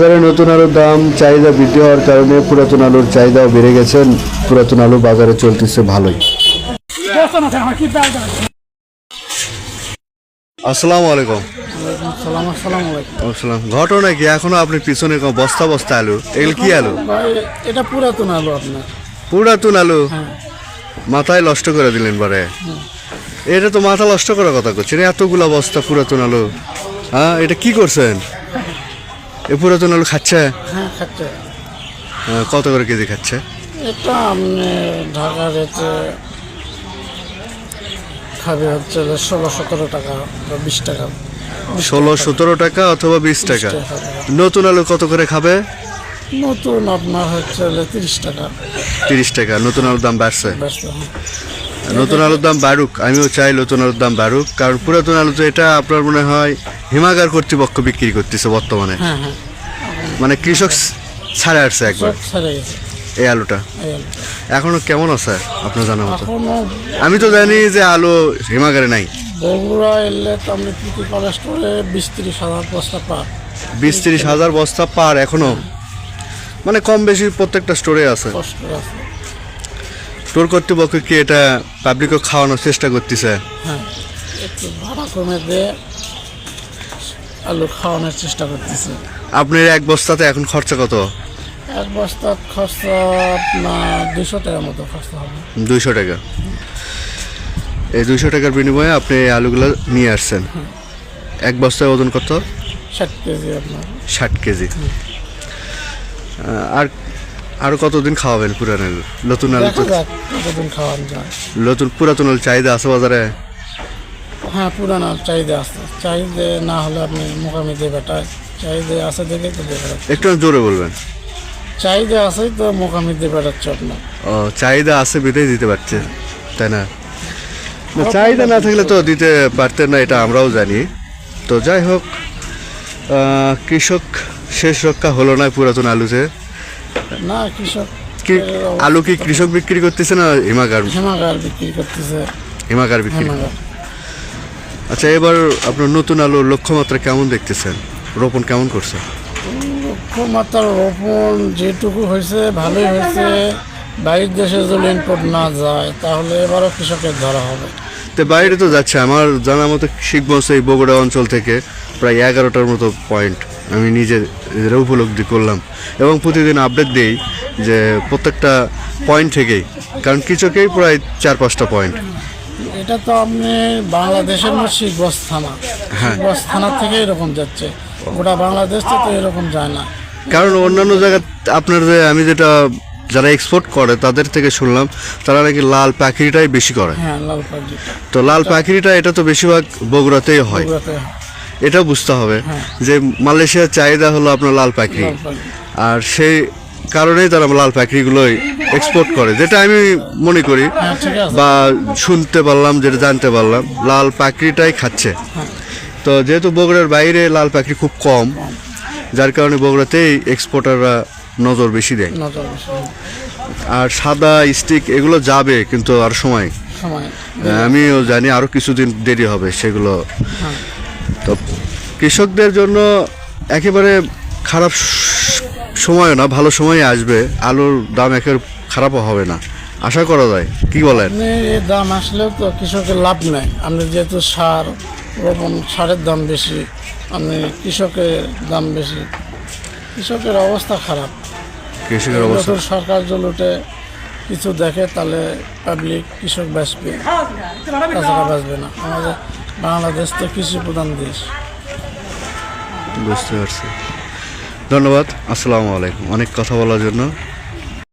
বাজারে নতুন আলুর দাম চাহিদা বৃদ্ধি হওয়ার কারণে পুরাতন আলুর চাহিদাও বেড়ে গেছেন। পুরাতন আলু বাজারে চলতেছে ভালোই। আসসালামু আলাইকুম। আসসালাম ঘটনা কি? এখনও আপনি পিছনে বস্তা বস্তা আলু। এগুলো কি আলু? এটা পুরাতন আলু আপনার। পুরাতন আলু? মাথায় নষ্ট করে দিলেন বারে। এটা তো মাথা নষ্ট করার কথা করছেন। এতগুলা বস্তা পুরাতন আলু। হ্যাঁ এটা কি করছেন? এ পুরাতন আলু খাচ্ছে? হ্যাঁ খাচ্ছে। হ্যাঁ, কত করে কেজি খাচ্ছে? এটা আপনি ঢাকা রেটে খাবে হচ্ছে ষোলো সতেরো টাকা বা বিশ টাকা। ষোলো সতেরো টাকা অথবা বিশ টাকা। নতুন আলু কত করে খাবে? নতুন আপনার হচ্ছে তিরিশ টাকা। তিরিশ টাকা। নতুন আলুর দাম বাড়ছে? ব্যস্ত নতুন আলুর দাম বাড়ুক আমিও চাই নতুন আলুর দাম বাড়ুক কারণ পুরাতন আলু তো এটা আপনার মনে হয় হিমাগার কর্তৃপক্ষ বিক্রি করতেছে বর্তমানে। হ্যাঁ হ্যাঁ। মানে কৃষক ছাড়ে আসছে একবার। এই আলুটা। এখনও কেমন আছে আপনার জানা মতো? আমি তো জানি যে আলু হিমাগারে নাই। বগুড়া এলে তো আপনি প্রীতি কলেজ স্টোরে বিশ তিরিশ হাজার বস্তা পার। বিশ তিরিশ হাজার বস্তা পার এখনও। মানে কম বেশি প্রত্যেকটা স্টোরে আছে। স্টোর কর্তৃপক্ষ কি এটা পাবলিকও খাওয়ানোর চেষ্টা করতেছে। হ্যাঁ একটু ভাড়া কমে দিয়ে আলু খাওয়ানোর চেষ্টা করতেছে। আপনার এক বস্তাতে এখন খরচা কত? এক বস্তার খরচা আপনার দুশো টাকার মতো খরচা হবে। দুইশো টাকা। এই দুইশো টাকার বিনিময়ে আপনি এই আলুগুলো নিয়ে আসছেন। এক বস্তায় ওজন কত? ষাট কেজি আপনার। ষাট কেজি। আর আরও কতদিন খাওয়াবেন পুরান আলু নতুন আলু তো? কতদিন খাওয়ানো যায়। নতুন পুরাতন আলু চাহিদা আছে বাজারে? হ্যাঁ পুরানো চাহিদা আছে। চাহিদা না হলে আপনি মোকামি দিয়ে বেটায়। চাহিদা আছে দেখে তো একটু জোরে বলবেন। চাহিদা আছে তো মোকামি দিয়ে বেড়াচ্ছে আপনার। ও চাহিদা আছে বিদেই দিতে পারছে তাই না? না, চাহিদা না থাকলে তো দিতে পারতেন না এটা আমরাও জানি। তো যাই হোক কৃষক শেষ রক্ষা হলো না পুরাতন আলুতে। না কৃষক কি আলু কি কৃষক বিক্রি করতেছে না হিমাগার হেমাগার বিক্রি করতেছে। হিমাগার বিক্রি? আচ্ছা এবার আপনার নতুন আলুর লক্ষ্যমাত্রা কেমন দেখতেছেন? রোপণ কেমন করছে? লক্ষ্যমাত্রার রোপণ যেটুকু হয়েছে ভালোই হয়েছে। বাইরের দেশে যদি ইনপুট না যায় তাহলে এবারও কৃষকের ধরা হবে। তো বাইরে তো যাচ্ছে আমার জানা মতো শিখগঞ্জ এই বগুড়া অঞ্চল থেকে প্রায় এগারোটার মতো পয়েন্ট আমি নিজে নিজেরা উপলব্ধি করলাম। এবং প্রতিদিন আপডেট দিই যে প্রত্যেকটা পয়েন্ট থেকেই কারণ কৃষকেই প্রায় চার পাঁচটা পয়েন্ট এটা তো আপনি বাংলাদেশের মধ্যে শিখগঞ্জ থানা। হ্যাঁ। থানা থেকে এরকম যাচ্ছে। গোটা বাংলাদেশ তো এরকম যায় না। কারণ অন্যান্য জায়গা আপনার যে আমি যেটা যারা এক্সপোর্ট করে তাদের থেকে শুনলাম তারা নাকি লাল পাখিটাই বেশি করে। হ্যাঁ তো লাল পাখিটা এটা তো বেশিরভাগ বগুড়াতেই হয়। এটা বুঝতে হবে যে মালয়েশিয়ার চাহিদা হলো আপনার লাল পাখি আর সেই কারণেই তারা লাল পাখিগুলোই এক্সপোর্ট করে যেটা আমি মনে করি হ্যাঁ বা শুনতে পারলাম যেটা জানতে পারলাম লাল পাখিটাই খাচ্ছে। তো যেহেতু বগুড়ার বাইরে লাল পাখি খুব কম যার কারণে বগুড়াতেই এক্সপোর্টাররা নজর বেশি দেয়। আর সাদা স্টিক এগুলো যাবে কিন্তু আর সময়। আমিও জানি আরও কিছুদিন দেরি হবে সেগুলো। তো কৃষকদের জন্য একেবারে খারাপ সময় না ভালো সময় আসবে আলুর দাম একেবারে খারাপও হবে না আশা করা যায় কি বলেন দাম আসলেও তো কৃষকের লাভ নেই আপনি যেহেতু সার রোপণ সারের দাম বেশি আপনি কৃষকের দাম বেশি কৃষকের অবস্থা খারাপ কৃষকের অবস্থা সরকার জলুটে কিছু দেখে তাহলে পাবলিক কৃষক বাঁচবে তাছাড়া বাঁচবে না আমাদের বাংলাদেশ তো কৃষি প্রধান দেশ। বুঝতে পারছি। ধন্যবাদ আসসালামু আলাইকুম। অনেক কথা বলার জন্য।